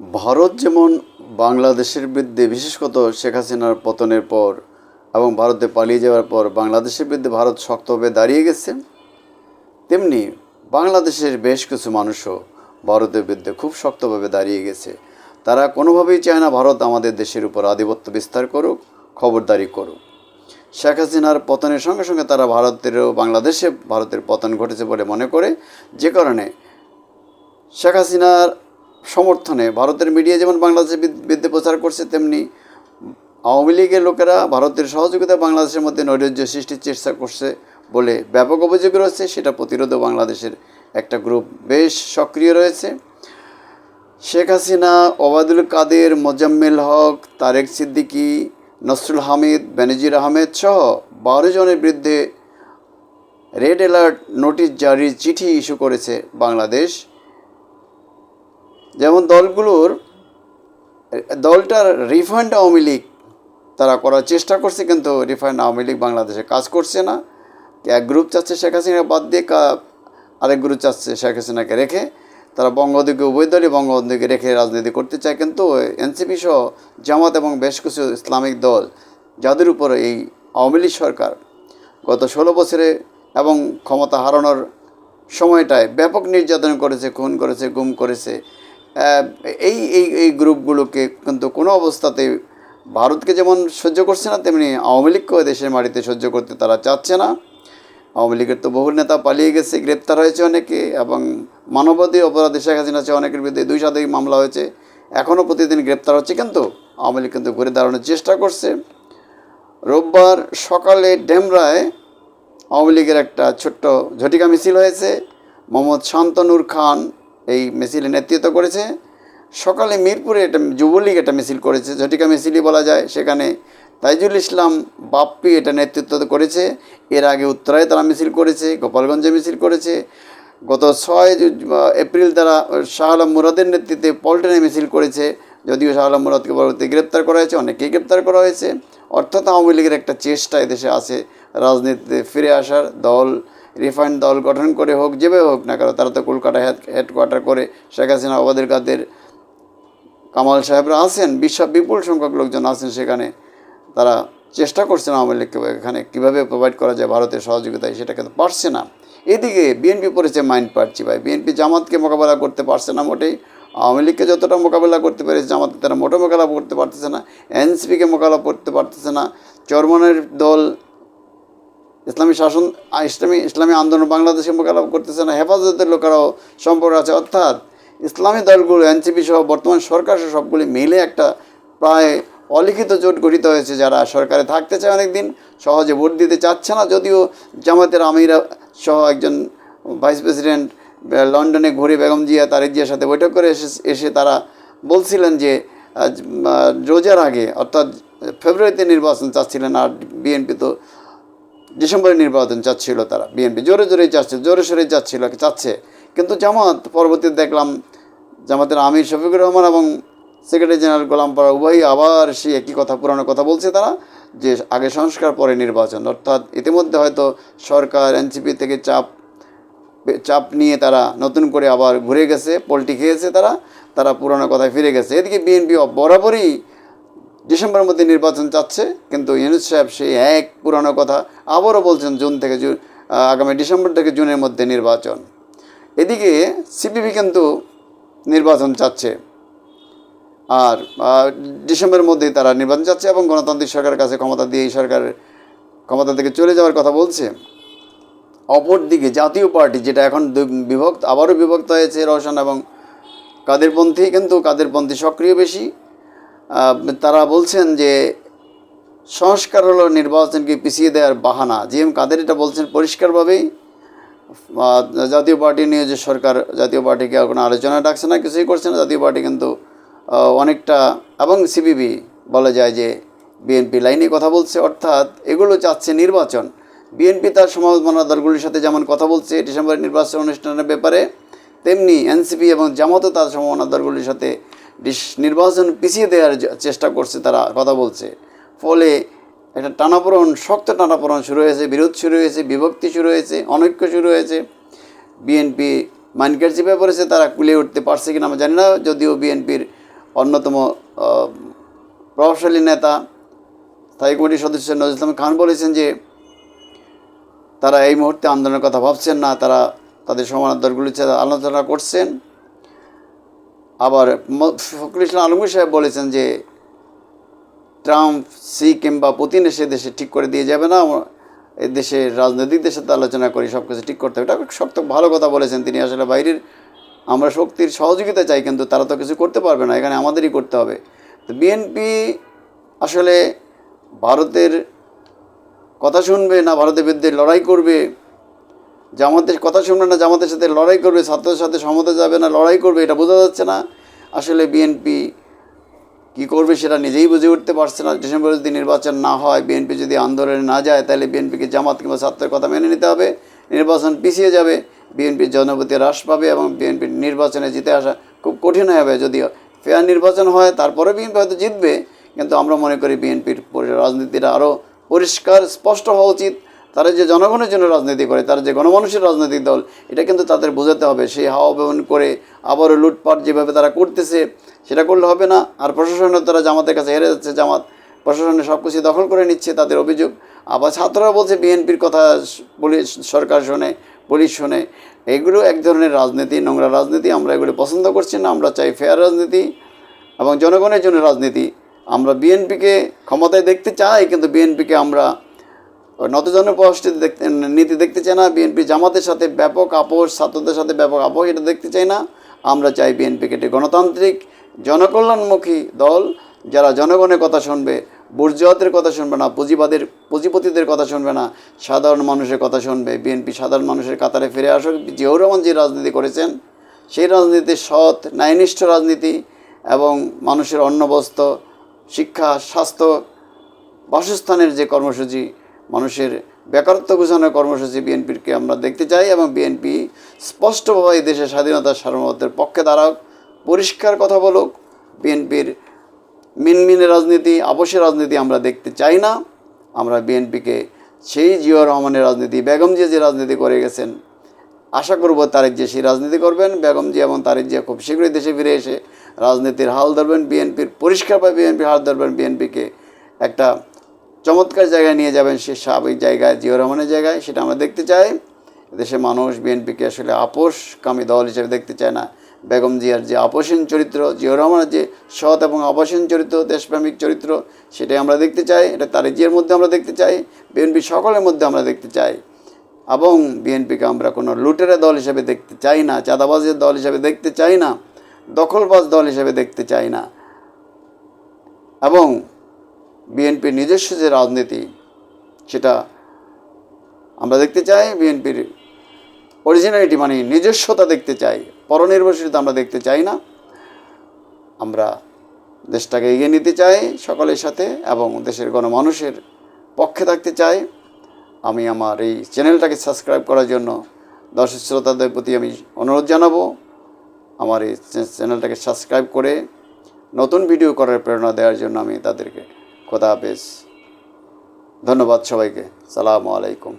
ভারত যেমন বাংলাদেশের বিরুদ্ধে বিশেষত শেখ হাসিনার পতনের পর এবং ভারতে পালিয়ে যাওয়ার পর বাংলাদেশের বিরুদ্ধে ভারত শক্তভাবে দাঁড়িয়ে গেছে, তেমনি বাংলাদেশের বেশ কিছু মানুষও ভারতের বিরুদ্ধে খুব শক্তভাবে দাঁড়িয়ে গেছে। তারা কোনোভাবেই চায় না ভারত আমাদের দেশের উপর আধিপত্য বিস্তার করুক, খবরদারি করুক। শেখ হাসিনার পতনের সঙ্গে সঙ্গে তারা ভারতেরও, বাংলাদেশে ভারতের পতন ঘটেছে বলে মনে করে। যে কারণে শেখ হাসিনার সমর্থনে ভারতের মিডিয়া যেমন বাংলাদেশের বিদ- বিরুদ্ধে প্রচার করছে, তেমনি আওয়ামী লীগের লোকেরা ভারতের সহযোগিতা বাংলাদেশের মধ্যে নৈরাজ্য সৃষ্টির চেষ্টা করছে বলে ব্যাপক অভিযোগ রয়েছে, সেটা প্রতিরোধও বাংলাদেশের একটা গ্রুপ বেশ সক্রিয় রয়েছে। শেখ হাসিনা, ওবায়দুল কাদের, মোজাম্মেল হক, তারেক সিদ্দিকী, নসরুল হামিদ, বেনজির আহমেদ সহ বারো জনের বিরুদ্ধে রেড অ্যালার্ট নোটিশ জারির চিঠি ইস্যু করেছে বাংলাদেশ। যেমন দলগুলোর, দলটার রিফান্ড আওয়ামী লীগ তারা করার চেষ্টা করছে, কিন্তু রিফান্ড আওয়ামী লীগ বাংলাদেশে কাজ করছে না। এক গ্রুপ চাচ্ছে শেখ হাসিনা, বাদ দিয়ে আরেক গ্রুপ চাচ্ছে শেখ হাসিনাকে রেখে। তারা বঙ্গবন্ধুকে, উভয় দলই বঙ্গবন্ধুকে রেখে রাজনীতি করতে চায়, কিন্তু এনসিপি সহ জামাত এবং বেশ কিছু ইসলামিক দল, যাদের উপর এই আওয়ামী লীগ সরকার গত ষোলো বছরে এবং ক্ষমতা হারানোর সময়টায় ব্যাপক নির্যাতন করেছে, খুন করেছে, গুম করেছে এই এই এই গ্রুপগুলোকে কিন্তু কোনো অবস্থাতে ভারতকে যেমন সহ্য করছে না, তেমনি আওয়ামী লীগকেও দেশের মাটিতে সহ্য করতে তারা চাচ্ছে না। আওয়ামী লীগের তো বহু নেতা পালিয়ে গেছে, গ্রেপ্তার হয়েছে অনেকে এবং মানবাধিক অপরাধী শেখ হাসিনা আছে, অনেকের বিরুদ্ধে দুই শতাধিক মামলা হয়েছে এখনও প্রতিদিন গ্রেপ্তার হচ্ছে, কিন্তু আওয়ামী লীগ কিন্তু ঘুরে দাঁড়ানোর চেষ্টা করছে। রোববার সকালে ডেমরায় আওয়ামী লীগের একটা ছোট্ট ঝটিকা মিছিল হয়েছে, মোহাম্মদ শান্তনুর খান এই মিছিলে নেতৃত্ব করেছে। সকালে মিরপুরে একটা যুবলীগ একটা মিছিল করেছে ঝটিকা মিছিলই বলা যায়। সেখানে তাইজুল ইসলাম বাপ্পি এটা নেতৃত্ব করেছে। এর আগে উত্তরায় তারা মিছিল করেছে, গোপালগঞ্জে মিছিল করেছে। গত ছয় এপ্রিল তারা শাহ আলম মুরাদের নেতৃত্বে পল্টনে মিছিল করেছে। যদিও শাহ আলম মুরাদকে পরবর্তী গ্রেপ্তার করা হয়েছে অনেকেই গ্রেপ্তার করা হয়েছে। অর্থাৎ আওয়ামী লীগের একটা চেষ্টা এদেশে আছে রাজনীতিতে ফিরে আসার দল রিফাইন্ড দল গঠন করে হোক যেভাবে হোক না কেন, তারা তো কলকাতা হেড হেডকোয়ার্টার করে শেখ হাসিনা ওবাদের কাদের কামাল সাহেবরা আছেন, বিশ্ব, বিপুল সংখ্যক লোকজন আছেন সেখানে। তারা চেষ্টা করছেন আওয়ামী লীগকে এখানে কীভাবে প্রোভাইড করা যায় ভারতের সহযোগিতায় সেটা কিন্তু পারছে না। এদিকে বিএনপি পড়েছে মাইন্ড পাচ্ছি ভাই। বিএনপি জামাতকে মোকাবেলা করতে পারছে না মোটেই। আওয়ামী লীগকে যতটা মোকাবেলা করতে পেরেছে জামাতকে তারা মোটো মোকাবেলা করতে পারতেছে না। এনসিপিকে মোকাবেলা করতে পারতেছে না। চরমনের দল ইসলামী শাসন ইসলামী ইসলামী আন্দোলন বাংলাদেশে মোকাবিলা করতেছে না, হেফাজতের লোকেরাও সম্পর্ক আছে। অর্থাৎ ইসলামী দলগুলো, এনসিপি সহ বর্তমান সরকার সবগুলি মিলে একটা প্রায় অলিখিত জোট গঠিত হয়েছে, যারা সরকারে থাকতে চায় অনেকদিন, সহজে ভোট দিতে চাচ্ছে না। যদিও জামাতের আমিরা সহ একজন ভাইস প্রেসিডেন্ট লন্ডনে ঘুরে বেগম জিয়া তারেক জিয়ার সাথে বৈঠক করে এসে এসে তারা বলছিলেন যে রোজার আগে, অর্থাৎ ফেব্রুয়ারিতে নির্বাচন চাচ্ছিলেন, আর বিএনপি তো ডিসেম্বরে নির্বাচন চাচ্ছিল তারা, বিএনপি। জোরে জোরেই চাচ্ছে, জোরে সোরে যাচ্ছিল, চাচ্ছে। কিন্তু জামাত পরবর্তীতে দেখলাম জামাতের আমির শফিকুর রহমান এবং সেক্রেটারি জেনারেল গোলাম পাড়া উভয়ই আবার সেই একই কথা, পুরানো কথা বলছে তারা, যে আগে সংস্কার, পরে নির্বাচন। অর্থাৎ ইতিমধ্যে হয়তো সরকার, এনসিপি থেকে চাপ চাপ নিয়ে তারা নতুন করে আবার ঘুরে গেছে, পোলট্রি খেয়েছে তারা তারা পুরনো কথায় ফিরে গেছে। এদিকে বিএনপি বরাবরই ডিসেম্বরের মধ্যে নির্বাচন চাচ্ছে, কিন্তু ইউনুস সাহেব সেই এক পুরানো কথা আবারও বলছেন জুন থেকে জুন আগামী ডিসেম্বর থেকে জুনের মধ্যে নির্বাচন। এদিকে সিপিবি কিন্তু নির্বাচন চাচ্ছে। আর ডিসেম্বরের মধ্যেই তারা নির্বাচন চাচ্ছে এবং গণতান্ত্রিক সরকারের কাছে ক্ষমতা দিয়ে এই সরকার ক্ষমতা থেকে চলে যাওয়ার কথা বলছে। অপরদিকে জাতীয় পার্টি, যেটা এখন বিভক্ত, আবারও বিভক্ত হয়েছে রওশন এবং কাদেরপন্থী, কিন্তু কাদেরপন্থী সক্রিয় বেশি। তারা বলছেন যে সংস্কার হলো নির্বাচনকে পিছিয়ে দেওয়ার বাহানা। জি এম কাদের এটা বলছেন পরিষ্কারভাবেই। জাতীয় পার্টি নিয়ে যে সরকার, জাতীয় পার্টিকে কোনো আলোচনা ডাকছে না, কিছুই করছে না, জাতীয় পার্টি কিন্তু অনেকটা, এবং সিপিবি বলা যায় যে বিএনপি লাইনে কথা বলছে, অর্থাৎ এগুলো চাচ্ছে নির্বাচন। বিএনপি তার সমাজমানা দলগুলির সাথে যেমন কথা বলছে, ডিসেম্বরের নির্বাচন অনুষ্ঠানের ব্যাপারে, তেমনি এনসিপি এবং জামাতও তার সম্ভাবনা দলগুলির সাথে নির্বাচন পিছিয়ে দেওয়ার চেষ্টা করছে তারা কথা বলছে। ফলে একটা টানাপোড়ন, শক্ত টানাপোড়ন শুরু হয়েছে, বিরোধ শুরু হয়েছে, বিভক্তি শুরু হয়েছে, অনৈক্য শুরু হয়েছে। বিএনপি মাইনকার চেপে পড়েছে, তারা কুলে উঠতে পারছে কিনা আমরা জানি না। যদিও বিএনপির অন্যতম প্রভাবশালী নেতা, স্থায়ী কমিটির সদস্য নজরুল ইসলাম খান বলেছেন যে, তারা এই মুহূর্তে আন্দোলনের কথা ভাবছেন না। তারা তাদের সমানার দলগুলির সাথে আলোচনা করছেন। আবার ফখরুল ইসলাম আলমগীর সাহেব বলেছেন যে, ট্রাম্প সি কিংবা পুতিন এসে দেশে ঠিক করে দিয়ে যাবে না এই দেশের রাজনৈতিকদের সাথে আলোচনা করি সব কিছু ঠিক করতে হবে। এটা শক্ত ভালো কথা বলেছেন তিনি। আসলে বাইরের আমরা শক্তির সহযোগিতা চাই, কিন্তু তারা তো কিছু করতে পারবে না, এখানে আমাদেরই করতে হবে। তো বিএনপি আসলে ভারতের কথা শুনবে না, ভারতের বিরুদ্ধে লড়াই করবে জামাতের কথা শুনবে না জামাতের সাথে লড়াই করবে, ছাত্রদের সাথে সমতে যাবে না, লড়াই করবে, এটা বোঝা যাচ্ছে না। আসলে বিএনপি কি করবে সেটা নিজেই বুঝে উঠতে পারছে না। ডিসেম্বরে যদি নির্বাচন না হয় বিএনপি যদি আন্দোলনে না যায়, তাহলে বিএনপিকে জামাত কিংবা ছাত্রের কথা মেনে নিতে হবে। নির্বাচন পিছিয়ে যাবে বিএনপির জনপতি হ্রাস পাবে এবং বিএনপির নির্বাচনে জিতে আসা খুব কঠিন যাবে। যদিও ফেয়ার নির্বাচন হয়, তারপরে বিএনপি হয়তো জিতবে, কিন্তু আমরা মনে করি বিএনপির রাজনীতিটা আরও পরিষ্কার, স্পষ্ট হওয়া উচিত। তারা যে জনগণের জন্য রাজনীতি করে, তারা যে গণমানুষের রাজনৈতিক দল, এটা কিন্তু তাদের বোঝাতে হবে। সেই হাওয়া ব্যবহার করে আবারও লুটপাট যেভাবে তারা করতেছে, সেটা করলে হবে না। আর প্রশাসনের তারা জামাতের কাছে হেরে যাচ্ছে, জামাত প্রশাসনের সব কিছু দখল করে নিচ্ছে তাদের অভিযোগ। আবার ছাত্ররা বলছে, বিএনপির কথা পুলিশ সরকার শোনে, পুলিশ শোনে। এগুলো এক ধরনের রাজনীতি, নোংরা রাজনীতি। আমরা এগুলো পছন্দ করছি না, আমরা চাই ফেয়ার রাজনীতি এবং জনগণের জন্য রাজনীতি। আমরা বিএনপিকে ক্ষমতায় দেখতে চাই, কিন্তু বিএনপিকে আমরা নতজনের পরিস্থিতি দেখতে, নীতি দেখতে চাই না, বিএনপি জামাতের সাথে ব্যাপক আপোষ, ছাত্রদের সাথে ব্যাপক আপোষ, এটা দেখতে চাই না। আমরা চাই বিএনপিকে একটি গণতান্ত্রিক, জনকল্যাণমুখী দল, যারা জনগণের কথা শুনবে বুর্জুয়াতের কথা শুনবে না, পুঁজিবাদের, পুঁজিপতিদের কথা শুনবে না, সাধারণ মানুষের কথা শুনবে। বিএনপি সাধারণ মানুষের কাতারে ফিরে আসুক। জিয়াউর রহমান যে রাজনীতি করেছেন, সেই রাজনীতি সৎ, ন্যায়নিষ্ঠ রাজনীতি এবং মানুষের অন্নবস্ত্র, শিক্ষা, স্বাস্থ্য, বাসস্থানের যে কর্মসূচি মানুষের বেকারত্ব ঘোষণার কর্মসূচি বিএনপিকে আমরা দেখতে চাই এবং বিএনপি স্পষ্টভাবে এই দেশের স্বাধীনতার সার্বভৌমত্বের পক্ষে দাঁড়াক, পরিষ্কার কথা বলুক, বিএনপির মিনমিনে রাজনীতি আবশ্যের রাজনীতি আমরা দেখতে চাই না। আমরা বিএনপিকে সেই জিয়াউর রহমানের রাজনীতি, বেগম জিয়া যে রাজনীতি করে গেছেন, আশা করব তারেক যে সেই রাজনীতি করবেন। বেগম জিয়া এবং তারেক জিয়া খুব শীঘ্রই দেশে ফিরে এসে রাজনীতির হাল ধরবেন, বিএনপির পরিষ্কারভাবে বিএনপির হাল ধরবেন, বিএনপিকে একটা চমৎকার জায়গায় নিয়ে যাবেন সে স্বাভাবিক জায়গায়, জিও রহমানের জায়গায়, সেটা আমরা দেখতে চাই। দেশের মানুষ, বিএনপিকে আসলে আপোষকামী দল হিসেবে দেখতে চায় না। বেগম জিয়ার যে আপোষহীন চরিত্র, জিও রহমানের যে সৎ এবং আপোষহীন চরিত্র, দেশপ্রেমিক চরিত্র, সেটাই আমরা দেখতে চাই। এটা তারেক জিয়ার মধ্যে আমরা দেখতে চাই, বিএনপি সকলের মধ্যে আমরা দেখতে চাই। এবং বিএনপিকে আমরা কোনো লুটেরা দল হিসেবে দেখতে চাই না, চাঁদাবাজের দল হিসেবে দেখতে চাই না, দখলবাজ দল হিসেবে দেখতে চাই না। এবং বিএনপির নিজস্ব যে রাজনীতি, সেটা আমরা দেখতে চাই বিএনপির অরিজিনালিটি মানে নিজস্বতা দেখতে চাই, পরনির্ভরশীলতা আমরা দেখতে চাই না। আমরা দেশটাকে এগিয়ে নিতে চাই সকলের সাথে এবং দেশের গণমানুষের পক্ষে থাকতে চাই। আমি আমার এই চ্যানেলটাকে সাবস্ক্রাইব করার জন্য দর্শক শ্রোতাদের প্রতি আমি অনুরোধ জানাব। আমার এই চ্যানেলটাকে সাবস্ক্রাইব করে নতুন ভিডিও করার প্রেরণা দেওয়ার জন্য আমি তাদেরকে খোদা হাফেজ। ধন্যবাদ সবাইকে। সালামু আলাইকুম।